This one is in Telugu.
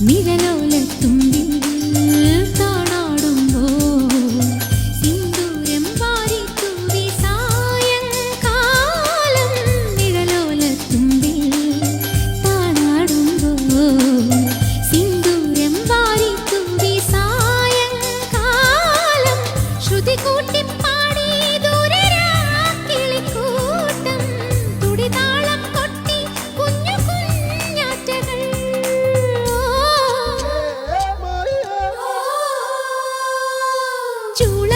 നിഴലോലെത്തും chủ là